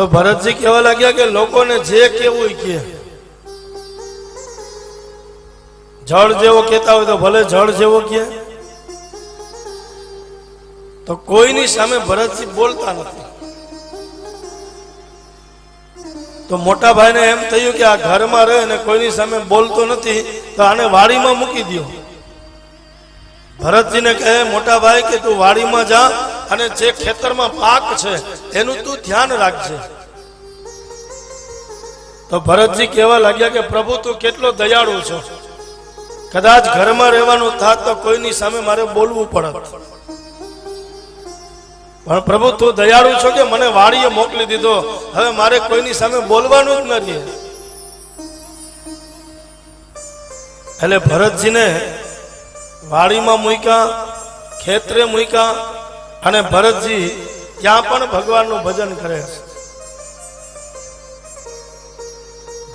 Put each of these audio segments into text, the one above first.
તો ભરતજી કહેવા લાગ્યા કે લોકોને જે કેવું કે જળ જેવો કેતા હોય તો ભલે જળ જેવો કે તો કોઈની સામે ભરતજી બોલતા નથી. તો મોટા ભાઈને એમ થયું કે આ ઘરમાં રહે ને કોઈની સામે બોલતો નથી, તો આને વાડીમાં મૂકી દો ભરતજીને કહે, મોટા ભાઈ, કે તું વાડીમાં જા અને જે ખેતરમાં પાક છે, એનું તું ધ્યાન રાખજે. તો ભરતજી કહેવા લાગ્યા કે પ્રભુ, તું કેટલો દયાળુ છો. કદાચ ઘરમાં રહેવાનું થાત તો કોઈની સામે મારે બોલવું પડત. પણ પ્રભુ, તું દયાળુ છો કે મને વાડીએ મોકલી દીધો? હવે મારે કોઈની સામે બોલવાનું જ નથી એટલે ભરતજીને વાડીમાં મૂક્યા, ખેતરે મૂક્યા અને ભરતજી ત્યાં પણ ભગવાનનું ભજન કરે છે.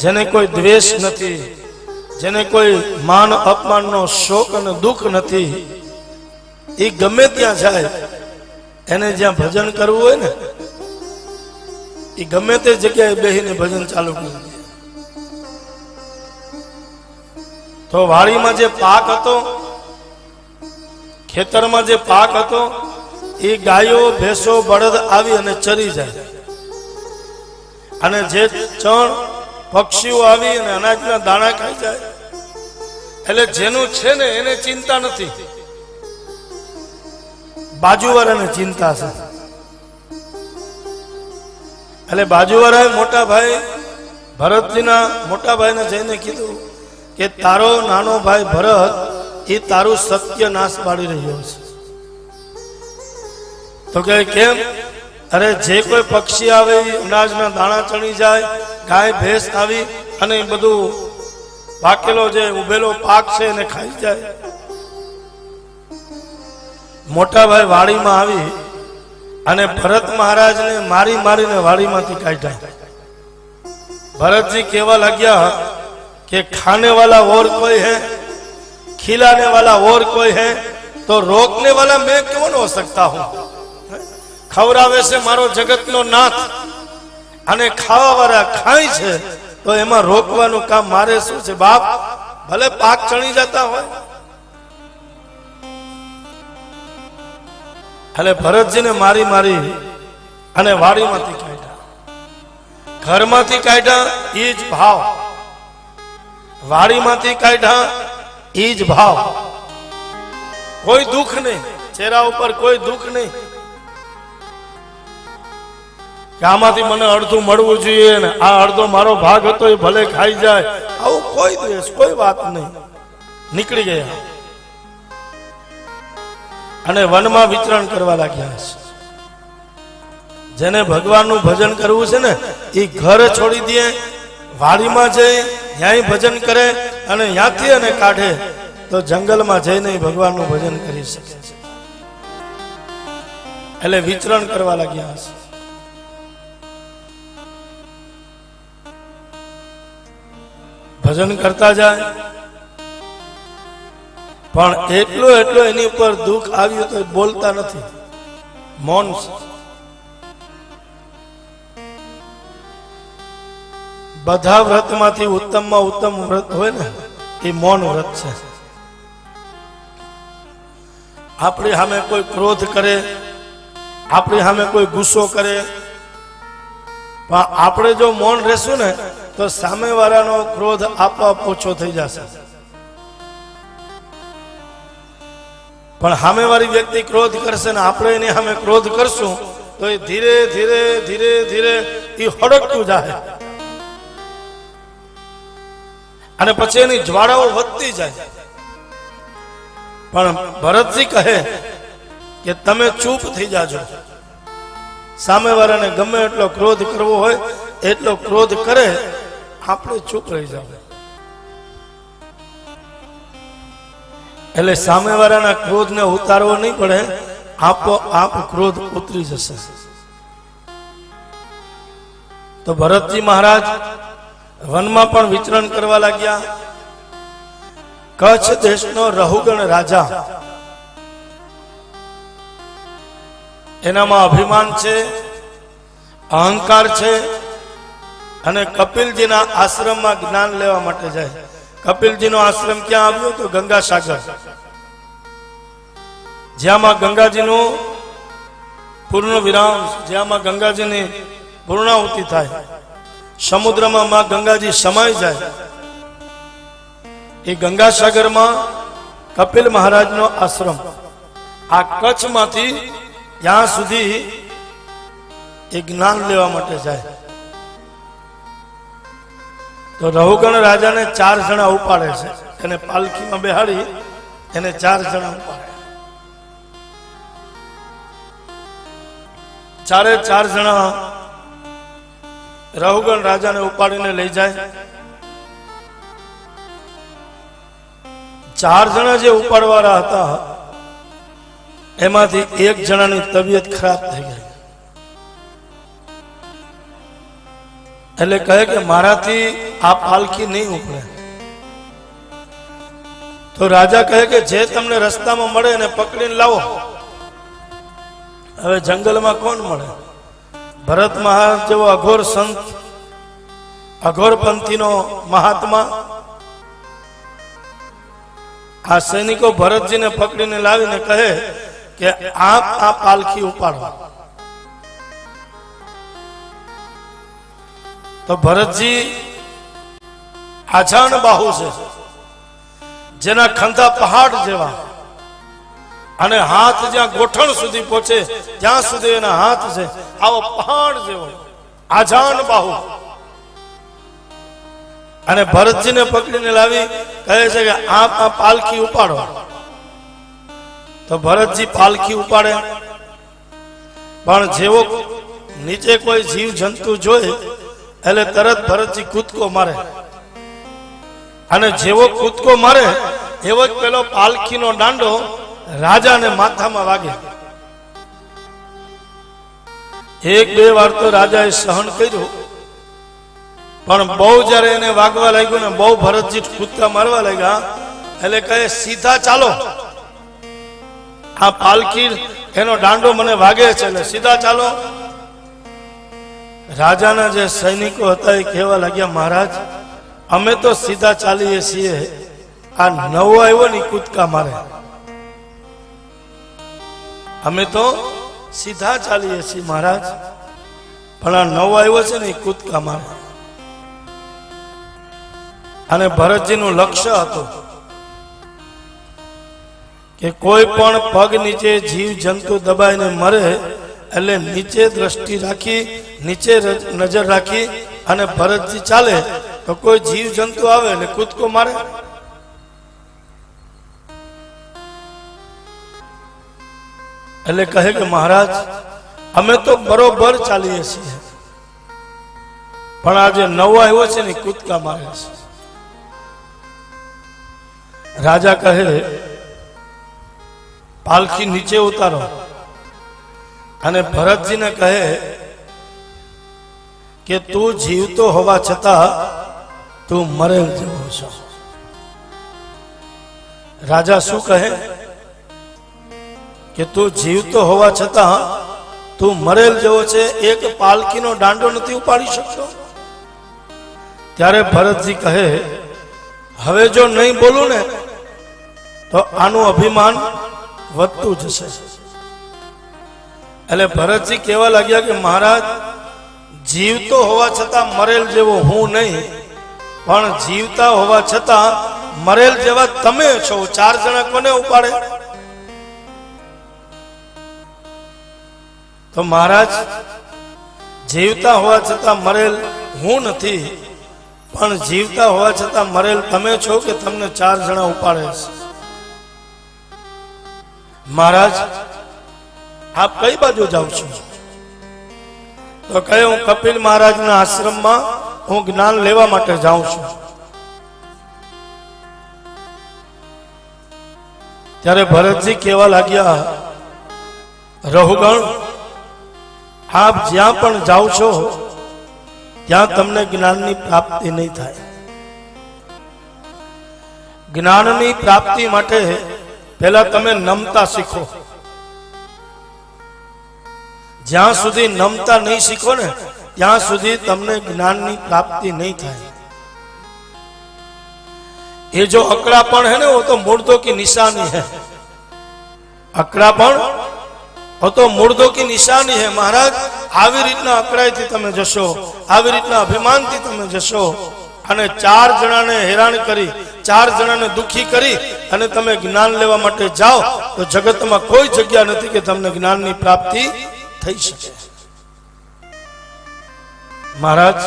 જેને કોઈ દ્વેષ નથી, જેને કોઈ માન અપમાનનો શોક અને દુઃખ નથી એ ગમે ત્યાં જાય, એને જ્યાં ભજન કરવું હોય ને એ ગમે તે જગ્યાએ બેહીને ભજન ચાલુ કરી તો વાડીમાં જે પાક હતો, ખેતરમાં જે પાક હતો એ ગાયો, ભેંસો, બળદ આવી અને ચરી જાય. અને જે ચણ પક્ષીઓ આવી અને અનાજના દાણા ખાઈ જાય. એટલે જેનું છે ને એને ચિંતા નથી. બાજુવાળાને ચિંતા છે. એટલે બાજુવાળાએ મોટા ભાઈ, ભરતજીના મોટા ભાઈને જઈને કીધું કે તારો નાનો ભાઈ ભરત એ તારું સત્ય નાશ પાડી રહ્યો છે. તો કે કેમ? અરે જે કોઈ પક્ષી આવે અનાજના દાણા ચણી જાય, ગાય, ભેંસ આવી અને બધું પાકેલો જે ઉભેલો પાક છે એને ખાઈ જાય. મોટાભાઈ વાડીમાં આવી અને ભરત મહારાજને મારી મારીને વાડીમાંથી કાઢ્યા. ભરતજી કહેવા લાગ્યા કે ખાને વાલા ઓર કોઈ હે ખिलाने વાલા ઓર કોઈ હે, તો રોકને વાલા મેં ક્યો ન હો સકતા હું? ખવડાવે છે મારો જગતનો નાથ. અને ખાવા વાળા ખાય છે, તો એમાં રોકવાનું કામ મારે શું છે? બાપ, ભલે પાક ચણી જતા હોય. એટલે ભરતજીને મારી મારી અને વાડીમાંથી કાઢ્યા. ઘરમાંથી કાઢ્યા, એ જ ભાવ. વાડીમાંથી કાઢ્યા, એ જ ભાવ. કોઈ દુઃખ નહીં. ચહેરા ઉપર કોઈ દુઃખ નહીં. આમાંથી મને અડધું મળવું જોઈએ ને આ અડધો મારો ભાગ હતો એ ભલે ખાઈ જાય. આવું કોઈ દ્વેષ, કોઈ વાત નહીં. નીકળી ગયા. અને વનમાં વિતરણ કરવા લાગ્યા છે જેને ભગવાનનું ભજન કરવું છે ને, એ ઘર છોડી દે, વાડીમાં જઈ ત્યાંય ભજન કરે અને ત્યાંથી અને કાઢે, તો જંગલમાં જઈને ભગવાનનું ભજન કરી શકે છે. એટલે વિચરણ કરવા લાગ્યા છે ભજન કરતા જાય. પણ એટલો એટલો એની ઉપર દુઃખ આવ્યું તો બોલતા નથી. મૌન. બધા વ્રતમાંથી ઉત્તમમાં ઉત્તમ વ્રત હોય ને, એ મૌન વ્રત છે. આપણી સામે કોઈ ક્રોધ કરે, આપણી સામે કોઈ ગુસ્સો કરે, પણ આપણે જો મૌન રહેશું ને તો સામેવાળાનો ક્રોધ આપોઆપ ઓછો થઈ જશે. પણ સામેવાળી વ્યક્તિ ક્રોધ કરશે ને આપણે એની સામે ક્રોધ કરશું, તો એ ધીરે ધીરે ધીરે ધીરે એ હડકતું જાય. અને પછી એની જ્વાળાઓ વધતી જાય. પણ ભરતજી કહે કે તમે ચૂપ થઈ જાજો. સામેવાળાને ગમે એટલો ક્રોધ કરવો હોય, એટલો ક્રોધ કરે આપણે ચૂપ રહી જાવ એટલે સામેવાળાના ક્રોધને ઉતારવો નહીં પડે, આપો આપ ક્રોધ ઉતરી જશે. તો ભરતજી મહારાજ વનમાં પણ વિચરણ કરવા લાગ્યા. કચ્છ દેશનો રહુગણ રાજા. એનામાં અભિમાન છે, અહંકાર છે અને કપિલજીના આશ્રમમાં જ્ઞાન લેવા માટે જાય. કપિલજીનો આશ્રમ ક્યાં આવ્યો તો ગંગા સાગર જ્યાંમાં ગંગાજીનું પૂર્ણ વિરામ જ્યાંમાં ગંગાજીની પૂર્ણાહુતિ થાય, સમુદ્રમાં માં ગંગાજી સમાઈ જાય, એ ગંગા સાગરમાં કપિલ મહારાજનો આશ્રમ. આ કચ્છમાંથી ત્યાં સુધી એ જ્ઞાન લેવા માટે જાય. તો રહુગણ રાજાને ચાર જણા ઉપાડે છે. એને પાલખીમાં બેહાડી એને ચાર જણા ઉપાડે. ચારે ચાર જણા રહુગણ રાજાને ઉપાડીને લઈ જાય. ચાર જણા જે ઉપાડવાળા હતા, એમાંથી એક જણાની તબિયત ખરાબ થઈ ગઈ. એટલે કહે કે મારાથી આ પાલખી નહીં ઉપડે. તો રાજા કહે કે જે તમને રસ્તામાં મળે એને પકડીને લાવો. હવે જંગલમાં કોણ મળે? ભરત મહારાજ જેવો અઘોર સંત, અઘોર પંથીનો મહાત્મા, આ સૈનિકો ભરતજીને પકડીને લાવીને કહે કે આપ આ પાલખી ઉપાડો. તો ભરતજી આછાણ બાહુ છે, જેના ખંધા પહાડ જેવા. અને હાથ જ્યાં ગોઠણ સુધી પહોંચે, ત્યાં સુધી એના હાથ છે, આવો પહાડ જેવો. આજાન બાહુ. અને ભરતજીને પકડીને લાવી, કહે છે કે આ પાલખી ઉપાડો. તો ભરતજી પાલખી ઉપાડે. પણ જેવો નીચે કોઈ જીવ જંતુ જોઈ એટલે તરત ભરતજી કૂદકો મારે. અને જેવો કૂદકો મારે, એવો જ પેલો પાલખીનો દાંડો રાજાને માથામાં વાગે. એક બે વાર તો રાજાએ સહન કર્યું, પણ બહુ જ્યારે એને વાગવા લાગ્યું ને બહુ ભરતજી કૂદકા મારવા લાગ્યા, એટલે કહે, સીધા ચાલો. આ પાલખી એનો દાંડો મને વાગે છે, એટલે સીધા ચાલો. રાજાના જે સૈનિકો હતા એ કહેવા લાગ્યા, મહારાજ, અમે તો સીધા ચાલીએ છીએ. આ નવો આવ્યો ને કૂદકા મારે. અમે તો સીધા ચાલીએ છીએ, મહારાજ, પણ આ નવો આવ્યો છે ને ઈ કૂદકા મારે. અને ભરતજીનું લક્ષ્ય હતું કે કોઈ પણ પગ નીચે જીવ જંતુ દબાઈને મરે એટલે નીચે દ્રષ્ટિ રાખી, નીચે નજર રાખી અને ભરતજી ચાલે તો કોઈ જીવ જંતુ આવે એટલે કૂદકો મારે? એટલે કહે કે મહારાજ, અમે તો બરોબર ચાલીએ છીએ, પણ આ જે નવો આવ્યો છે ને કૂદકા મારે છે. રાજા કહે, પાલખી નીચે ઉતારો. અને ભરતજીને કહે કે તું જીવતો હોવા છતાં તું મરેલ જેવો છો. રાજા શું કહે? કે તું જીવતો હોવા છતાં તું મરેલ જેવો છે, એક પાલખીનો દાંડો નથી ઉપાડી શકતો? ત્યારે ભરતજી કહે, હવે જો નહીં બોલું ને, તો આનું અભિમાન વધતું જશે. એટલે ભરતજી કહેવા લાગ્યા કે મહારાજ જીવતો હોવા છતાં મરેલ જેવો હું નહીં, પણ જીવતા હોવા છતાં મરેલ જેવા તમે છો, ચાર જણા કોને ઉપાડે? તો મહારાજ, જીવતા હોવા છતાં મરેલ હું નથી, પણ જીવતા હોવા છતાં મરેલ તમે છો કે તમને ચાર જણા ઉપાડે છે? મહારાજ આપ કઈ બાજુ જાવ છો? તો કહે, હું કપિલ મહારાજના આશ્રમમાં હું જ્ઞાન લેવા માટે જાઉં છું. ત્યારે ભરતજી કહેવા લાગ્યા રહુગણ આપ જ્યાં પણ જાઓ છો, ત્યાં તમને જ્ઞાનની પ્રાપ્તિ નહીં થાય. જ્ઞાનની પ્રાપ્તિ માટે પહેલા તમે નમતા શીખો. જ્યાં સુધી નમતા નહીં શીખો ને, ત્યાં સુધી તમને જ્ઞાનની પ્રાપ્તિ નહીં થાય. એ જો અકડાપણ હે ને તો મૂર્ધો કી નિશાની હે. અકડાપણ હો તો મૂર્ધો કી નિશાની હે. મહારાજ, આવી રીતના અકળાઈથી તમે જશો, આવી રીતના અભિમાનથી તમે જશો અને ચાર જણાને હેરાન કરી, ચાર જણાને દુખી કરી અને તમે જ્ઞાન લેવા માટે જાઓ, તો જગતમાં કોઈ જગ્યા નથી કે તમને જ્ઞાનની પ્રાપ્તિ થઈ શકે. મહારાજ,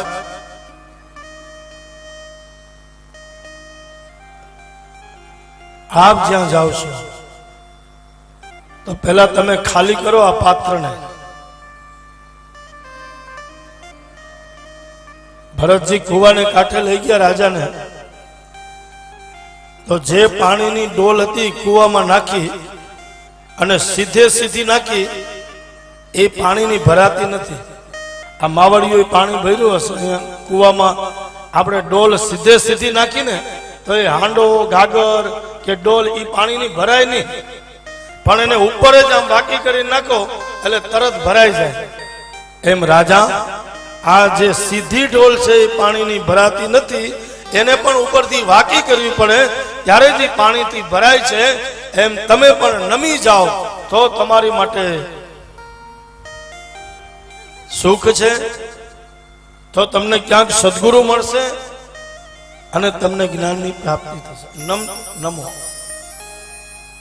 આપ જ્યાં જાઓ છો, તો પહેલા તમે ખાલી કરો આ પાત્રને. ભરતજી કુવાને કાંઠે લઈ ગયા રાજાને. તો જે પાણીની ડોલ હતી કુવામાં નાખી અને સીધે સીધી નાખી એ પાણીની ભરાતી નથી. આ માવડીઓએ પાણી ભર્યું હશે કુવામાં. આપણે ડોલ સીધે સીધી નાખીને તો એ હાંડો, ગાગર કે ડોલ એ પાણીની ભરાય નહીં. પણ એને ઉપર જ આમ બાકી કરી નાખો, એટલે તરત ભરાઈ જાય. એમ રાજા, આ જે સીધી ડોલ છે એ પાણીની ભરાતી નથી, એને પણ ઉપરથી વાકી કરવી પડે. ત્યારે જ પાણીથી ભરાય છે, એમ તમે પણ નમી જાઓ, તો તમારી માટે સુખ છે? તો તમને ક્યાંક સદગુરુ મળશે અને તમને જ્ઞાનની પ્રાપ્તિ થશે. નમ નમો.